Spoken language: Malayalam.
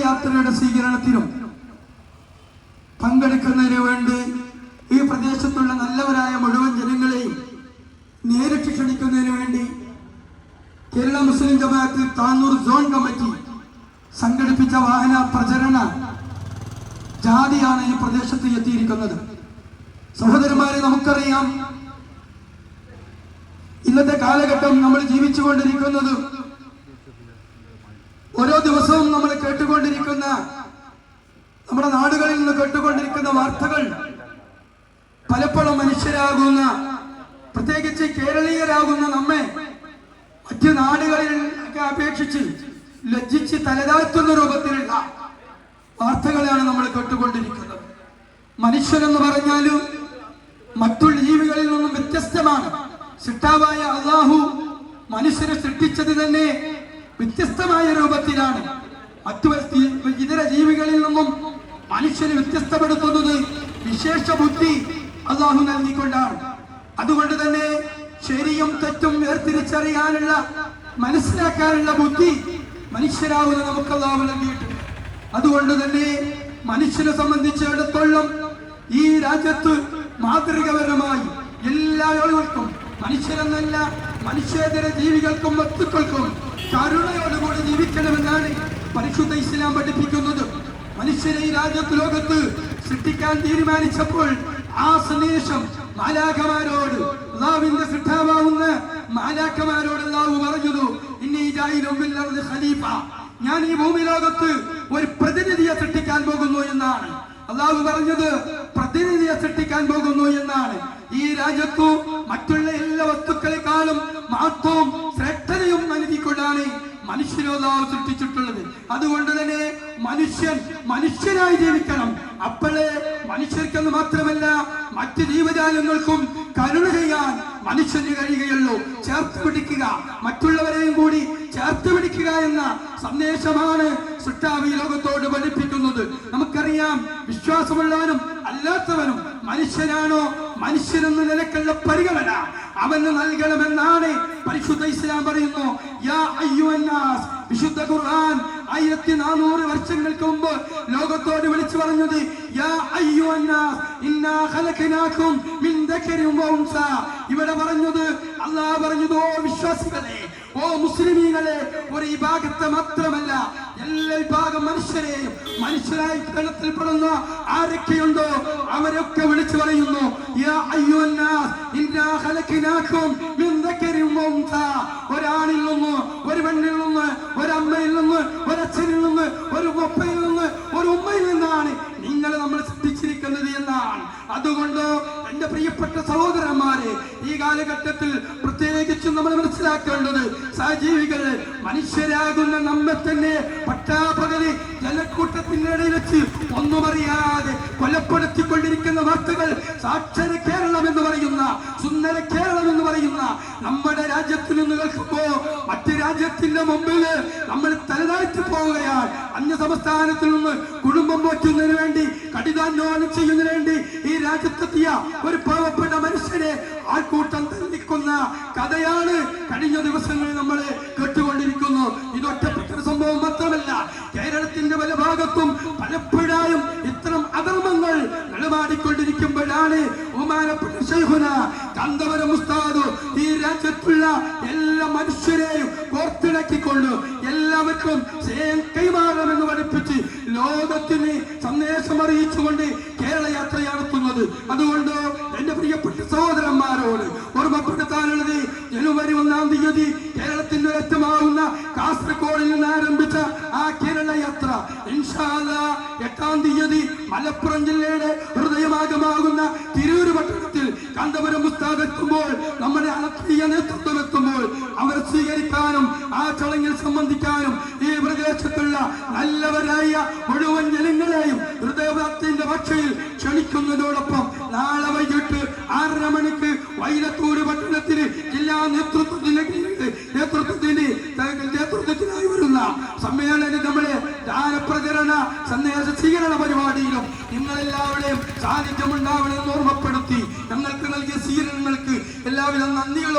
യാത്രയുടെ സ്വീകരണത്തിനും പങ്കെടുക്കുന്നതിന് വേണ്ടി ഈ പ്രദേശത്തുള്ള നല്ലവരായ മുഴുവൻ ജനങ്ങളെയും നേരിട്ട് ക്ഷണിക്കുന്നതിന് വേണ്ടി കേരള മുസ്ലിം ജമാഅത്ത് താന്നൂർ സോൺ കമ്മിറ്റി സംഘടിപ്പിച്ച വാഹന പ്രചരണ ജാതിയാണ് ഈ പ്രദേശത്ത് എത്തിയിരിക്കുന്നത്. സഹോദരന്മാരെ നമുക്കറിയാം ഇന്നത്തെ കാലഘട്ടം നമ്മൾ ജീവിച്ചുകൊണ്ടിരിക്കുന്നത് ഓരോ ദിവസവും നമ്മൾ കേട്ടുകൊണ്ടിരിക്കുന്ന നമ്മുടെ നാടുകളിൽ നിന്ന് കേട്ടുകൊണ്ടിരിക്കുന്ന വാർത്തകൾ പലപ്പോഴും മനുഷ്യരാകുന്ന പ്രത്യേകിച്ച് കേരളീയരാകുന്ന നമ്മെ മറ്റു നാടുകളിൽ ഒക്കെ അപേക്ഷിച്ച് ലജ്ജിച്ച് തലതാഴ്ത്തുന്ന രൂപത്തിലുള്ള വാർത്തകളാണ് നമ്മൾ കേട്ടുകൊണ്ടിരിക്കുന്നത്. മനുഷ്യനെന്ന് പറഞ്ഞാലും മറ്റുള്ള ജീവികളിൽ നിന്നും വ്യത്യസ്തമാണ്. സിട്ടാവായ അള്ളാഹു മനുഷ്യനെ സൃഷ്ടിച്ചത് തന്നെ വ്യത്യസ്തമായ രൂപത്തിലാണ്. മറ്റു ഇതര ജീവികളിൽ നിന്നും മനുഷ്യനെ വ്യത്യസ്തപ്പെടുത്തുന്നത് വിശേഷ ബുദ്ധി അള്ളാഹു നൽകിക്കൊണ്ടാണ്. അതുകൊണ്ട് തന്നെ ശരിയും തെറ്റും വേർതിരിച്ചറിയാനുള്ള മനസ്സിലാക്കാനുള്ള ബുദ്ധി മനുഷ്യരാവുന്ന നമുക്ക് അള്ളാഹു നൽകിയിട്ടുണ്ട്. അതുകൊണ്ട് തന്നെ മനുഷ്യനെ സംബന്ധിച്ചിടത്തോളം ഈ രാജ്യത്ത് മാതൃകപരമായി എല്ലാ ആളുകൾക്കും മനുഷ്യരെന്നല്ല മനുഷ്യേതര ജീവികൾക്കും വസ്തുക്കൾക്കും കരുണയോടുകൂടി ജീവിക്കണമെന്നാണ് പരിശുദ്ധ ഇസ്ലാം പഠിപ്പിക്കുന്നത് മനുഷ്യരെ ഈ രാജ്യത്ത് ലോകത്ത് സൃഷ്ടിക്കാൻ തീരുമാനിച്ചപ്പോൾ ആ സന്ദേശം മാലാഖമാരോട് അള്ളാവിന്റെ സൃഷ്ടാവാവുന്ന മാലാഖമാരോട് അള്ളാഹു പറഞ്ഞതു ഇനി ഖലീഫ ഞാൻ ഈ ഭൂമി ലോകത്ത് ഒരു പ്രതിനിധിയെ സൃഷ്ടിക്കാൻ പോകുന്നു എന്നാണ്. അള്ളാഹു പറഞ്ഞത് പ്രതിനിധിയെ സൃഷ്ടിക്കാൻ പോകുന്നു എന്നാണ്. ഈ രാജ്യത്തു മറ്റുള്ള എല്ലാ വസ്തുക്കളെക്കാളും മഹത്വവും ശ്രേഷ്ഠതയും നൽകിക്കൊണ്ടാണ് മനുഷ്യനോദാവ് സൃഷ്ടിച്ചിട്ടുള്ളത്. അതുകൊണ്ട് തന്നെ മനുഷ്യൻ മനുഷ്യനായി ജീവിക്കണം. അപ്പോഴേ മനുഷ്യർക്കെന്ന് മാത്രമല്ല മറ്റ് ജീവജാലങ്ങൾക്കും കരുണ ചെയ്യാൻ മനുഷ്യന് കഴിയുകയുള്ളൂ. ചേർത്ത് പിടിക്കുക. മറ്റുള്ളവരെയും കൂടി ചേർത്ത് പിടിക്കുക എന്ന സന്ദേശമാണ് സൃഷ്ടാവി ലോകത്തോട് പഠിപ്പിക്കുന്നത്. നമുക്കറിയാം വിശ്വാസമുള്ളവനും അല്ലാത്തവനും മനുഷ്യനാണോ? മനുഷ്യനെന്ന നിലക്കുള്ള പരിഗണന അവന് നൽകണമെന്നാണ് പരിശുദ്ധ ഇസ്ലാം പറയുന്നു. യാ അയ്യുവന്നാസ് വിശുദ്ധ ഖുർആൻ ആയിരത്തി നാനൂറ് വർഷങ്ങൾക്ക് മുമ്പ് ലോകത്തോട് വിളിച്ചു പറഞ്ഞത് യാ അയ്യുവന്നാസ് ഇന്നാ ഖലഖനാകും മിൻ ദക്കരിൻ വ ഇവിടെ പറഞ്ഞത് അല്ലാഹ് പറഞ്ഞത് ഓ വിശ്വാസികളെ ഓ മുസ്ലിമീങ്ങളെ ഒരു വിഭാഗത്തെ മാത്രമല്ല എല്ലാ വിഭാഗം മനുഷ്യരെയും മനുഷ്യരായി ഗണത്തിൽപ്പെടുന്ന ആരൊക്കെയുണ്ടോ അവരൊക്കെ വിളിച്ചു പറയുന്നു ഒരാണിൽ നിന്ന് ഒരു പെണ്ണിൽ നിന്ന് ഒരമ്മയിൽ നിന്ന് ഒരച്ഛനിൽ നിന്ന് ഒരു ഒപ്പയിൽ നിന്ന് ഒരു ഉമ്മയിൽ നിന്നാണ്. നിങ്ങൾ നമ്മൾ സൃഷ്ടിച്ചിരിക്കുന്നത് എന്നാണ്. അതുകൊണ്ട് എന്റെ പ്രിയപ്പെട്ട സഹോദരന്മാരെ ഈ കാലഘട്ടത്തിൽ പ്രത്യേകിച്ചും നമ്മൾ മനസ്സിലാക്കേണ്ടത് സഹജീവികൾ മനുഷ്യരാകുന്ന നമ്മെ തന്നെ പട്ടാപകലി ജലക്കൂട്ടത്തിനിടയിൽ വെച്ച് ഒന്നുമറിയാതെ കൊലപ്പെടുത്തിക്കൊണ്ടിരിക്കുന്ന വാർത്തകൾ സാക്ഷര കേരളം എന്ന് പറയുന്ന സുന്ദര കേരളം എന്ന് പറയുന്ന നമ്മുടെ രാജ്യത്തിൽ നിന്ന് കേൾക്കുമ്പോ മറ്റു രാജ്യത്തിന്റെ മുമ്പിൽ നമ്മൾ തലതാഴ്ത്തി പോവുകയാണ്. അന്യ സംസ്ഥാനത്തിൽ നിന്ന് കുടുംബം പോറ്റുന്നതിന് വേണ്ടി കഠിനാധ്വാനം ചെയ്യുന്നതിന് ഈ രാജ്യത്തെത്തിയ ഒരു പാവപ്പെട്ട മനുഷ്യനെ ആൾക്കൂട്ടം തന്നിക്കുന്ന കഥയാണ് കഴിഞ്ഞ ദിവസങ്ങളിൽ നമ്മൾ കേട്ടുകൊണ്ടിരിക്കുന്നു. ഇത് ഒറ്റപ്പെട്ട സംഭവം മാത്രമല്ല കേരളത്തിന്റെ പല ഭാഗത്തും പലപ്പോഴായും ഇത്തരം അധർമ്മങ്ങൾ നടമാടിക്കൊണ്ടിരിക്കുമ്പോഴാണ് ബഹുമാനപ്പെട്ട ശൈഖുന കന്തവരം ഉസ്താദ് ഈ രാജ്യത്തുള്ള എല്ലാ മനുഷ്യരെയും കോർത്തിണക്കിക്കൊണ്ട് എല്ലാവർക്കും സ്നേഹം കൈമാറണമെന്ന് പഠിപ്പിച്ച് ലോകത്തിന് സന്ദേശം അറിയിച്ചുകൊണ്ട് കേരള യാത്ര നടത്തുന്നത്. അതുകൊണ്ട് എന്റെ പ്രിയപ്പെട്ട സഹോദരന്മാരോട് ഓർമ്മപ്പെടുത്താനുള്ളത് ജനുവരി ഒന്നാം തീയതി കേരളത്തിന്റെ ഒരറ്റമാവുന്ന കാസർഗോഡിൽ നിന്ന് ആരംഭിച്ച ആ കേരള യാത്ര. ഇൻഷാ അല്ലാ എട്ടാം തീയതി മലപ്പുറം ജില്ലയുടെ ഹൃദയഭാഗമാകുന്ന തിരൂര് പട്ടണത്തിൽ കാന്തപുരം പുസ്തകം എത്തുമ്പോൾ നമ്മുടെ ആത്മീയ നേതൃത്വം എത്തുമ്പോൾ അവർ സ്വീകരിക്കാനും ആ ചടങ്ങിൽ സംബന്ധിക്കാനും ഈ പ്രദേശത്തുള്ള നല്ലവരായ മുഴുവൻ ജനങ്ങളെയും ഹൃദയത്തിന്റെ ഭാഷയിൽ ക്ഷണിക്കുന്നതോടൊപ്പം നാളെ വൈകിട്ട് ആറര മണിക്ക് വൈലത്തൂര് പട്ടണത്തിന് ജില്ലാ നേതൃത്വത്തിന്റെ നേതൃത്വത്തിന് ദാനപ്രചരണ സന്ദേശ സ്വീകരണ പരിപാടിയിലും നിങ്ങളെല്ലാവരുടെയും സാന്നിധ്യം ഉണ്ടാവണമെന്ന് ഓർമ്മപ്പെടുത്തി ഞങ്ങൾക്ക് നൽകിയ സ്വീകരണങ്ങൾക്ക് എല്ലാവിധ നന്ദികളും